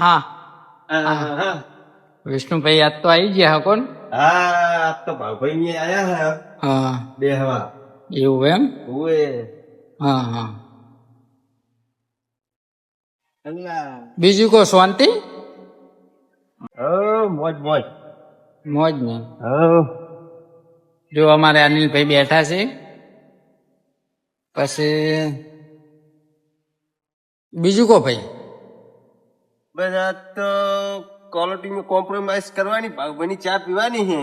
હા. વિષ્ણુભાઈ આજ તો આવી ગયા હા આજ તો ભાવભાઈ ની આયા હે. હા. બેહવા. એવું એમ? ઓએ હા હા. બીજું કો શાંતિ? ઓ મોજ મોજ. મોજ ને હો. જો અમારે અનિલભાઈ બેઠા છે. પછી બીજું કો ભાઈ? આ તો ક્વોલિટી માં કોમ્પ્રોમાઇઝ કરવાની ભાઈ ચા પીવાની હે.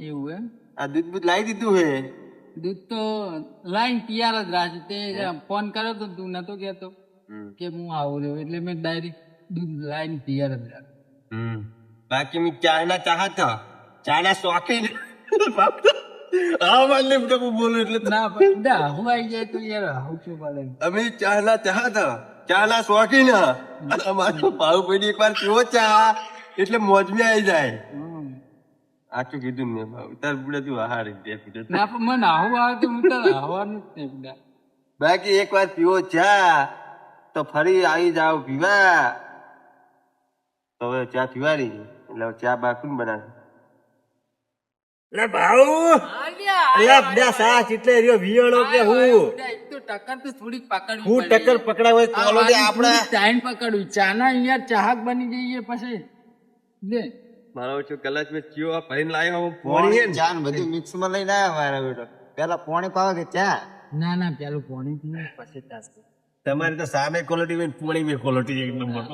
એવું એમ? આ દૂધ બૂધ લાવી દીધું હે? દૂધ તો લાઈન તૈયાર જ રાજ તે ફોન કર્યો તો તું નતો કહેતો કે હું આવું રહ્યો એટલે મેં ડાયરેક્ટ દૂધ લાઈન તૈયાર જ રાખ. હમ. બાકી મેં ચાના ચા ના શોખીન હા માનલે તો બોલું એટલે ના ના હું આવી જાય તો યાર હું શું પડે અમે ચા ના ચાહત. ચા ના શોખીન. અમારો ભાવ પડી એક વાર પીવો ચા? એટલે મોજમાં આવી જાય. આટલું કીધું મેં ભાવ. તાર બુડા તું આહાર દે પીધો ના પણ મને આવું આવે તો હું તાર આવવાનું જ નહીં બુડા. બાકી એક વાર પીવો ચા તો ફરી આવી જાવ પીવા તો હવે ચા પીવાની એટલે હવે ચા બાકુન બનાવે. લે ભાઉ. અલ્યા બધા સા એટલે રહ્યો વિયણો કે હું? ટક્કર તો થોડીક પકડવી હું ટક્કર પકડાવ કોલોની વાળી ટાઈમ પકડવી. ચાના અહીંયા ચાહક બની જઈએ પછી. મારો છો કલાક મેં ચિયો આ ભરીને લાવ્યો હું પોણી હે ને. ચા ને બધું મિક્સમાં લઈને આવ્યા મારા બેટો. પેલા પોણી પાવે કે ચા? ના ના પેલું પોણી પીને પછી તાસ તમારી તો સામે ક્વોલિટી મેં પોણી મેં ક્વોલિટી એક નંબર.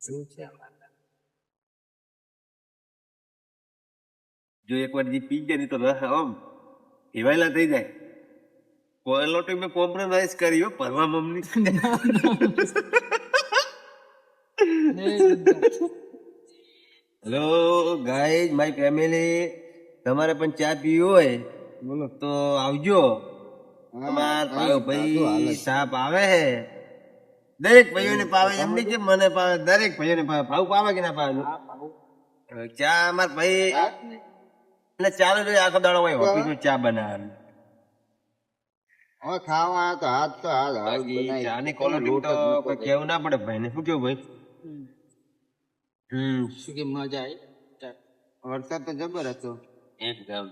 શું છે જો એક વાર જે પી જાય તો રસ આમ હિવાયેલા થઈ જાય. ક્વોલિટી મેં કોમ્પ્રોમાઇઝ કર્યો પરવા mummy. Hello guys my family તમારે પણ ચા પીવી હોય બોલો. તો આવજો. અમાર ભાઈ ભાઈ સાપ આવે હે દરેક ભાઈઓને પાવે એમ નહીં કે મને પાવે દરેક ભાઈઓને પાવે. ભાવ પાવે કે ના પાવે? ચા અમાર ભાઈ એટલે ચાલુ જોઈએ આખો દાડો હોય ઓફિસ ચા બનાવવાની. હવે ખાવા તો હાથ તો હાથ આવી ચાની ક્વોલિટી તો કોઈ કેવું ના પડે ભાઈ ને શું કેવું ભાઈ? હમ. શું કે મજા આવી? વરસાદ તો જબર હતો. એકદમ.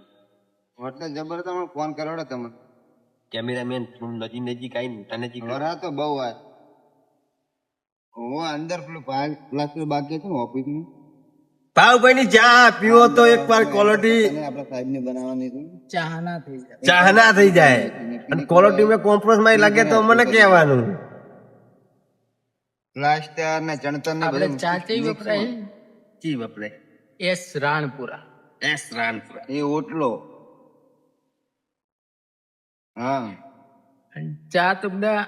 વરસાદ જબર હતો મને ફોન કરાવડો તમે કેમેરામેન નજીક નજીક આવીને તને નજીક વરા તો બહુ આ હું અંદર પેલું પ્લાસ્ટર બાકી છે ને ઓફિસ નું ભાવભાઈ ની ચા પીવો તો એક વાર ક્વોલિટી અને આપડા સાહેબ ને બનાવવાની ના થઈ જાય. ચાહના થઈ જાય. અને ક્વોલિટી માં કોમ્પ્રોમાઇઝ લાગે તો મને કહેવાનું. પ્લાસ્ટર ને ચણતર ને બધું ચા ચી વપરાય? ચી વપરાય? એસ રાણપુરા. એસ રાનપુર એ ઓટલો. હા. ચા તો બધા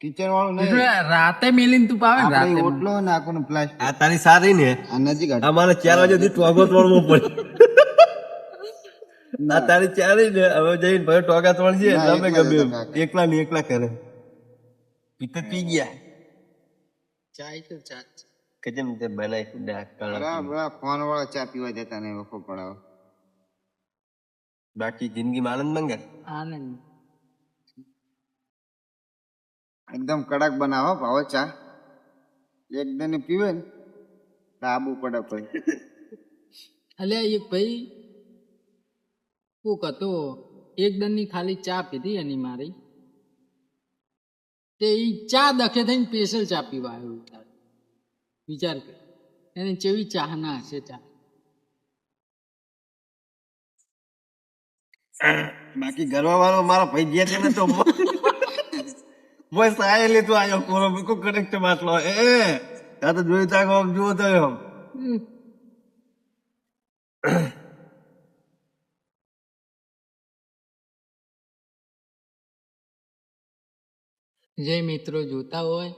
કિચન વાળું નહીં રાતે મેલીને તું પાવે ને રાતે ઓટલો ને આખું પ્લાસ્ટર આ તારી સારી ને. આ નજીક. અમારે ચાર વાગે થી ટોગો તોડવો પડે. ના. તારી ચારી ને. હવે જઈને ભાઈ ટોગા તોડજે તમે એકલા ગમે. એકલા ને એકલા કરે. પીતે પી ગયા. ચા તો ચા? કજમ કે જેમ તે બનાવી ડાક બરાબર ફોન વાળા ચા પીવા જતા ને વખો પડાવ. બાકી જિંદગીમાં આનંદ મંગે આનંદ. એકદમ કડક બનાવો ભાવો ચા. એક દને પીવે ને તો આબુ પડે ભાઈ અલ્યા એક ભાઈ કોક હતો એક દનની ખાલી ચા પીધી એની મારી. તે એ ચા દખે થઈને સ્પેશિયલ ચા પીવા આવ્યો. વિચાર કર એને જેવી ચાહના હશે ચા. બાકી ઘરવા વાળો મારો ભાઈ ગયા છે ને તો બસ આયેલી તું આયો કોરો બિલકુલ કનેક્ટ માટલો એ આ તો જોઈ તા કોમ જુઓ તો એમ. જે મિત્રો જોતા હોય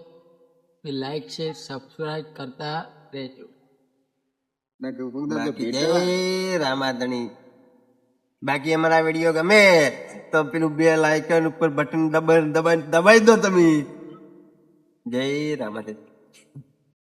એ લાઈક શેર સબસ્ક્રાઇબ કરતા રહેજો. બાકી બાકી રામાધણી. બાકી અમારા વીડિયો ગમે તો પેલું બે લાઇકન ઉપર બટન દબાઈ દબાઈ દબાઈ દો તમે. જય રામાધણી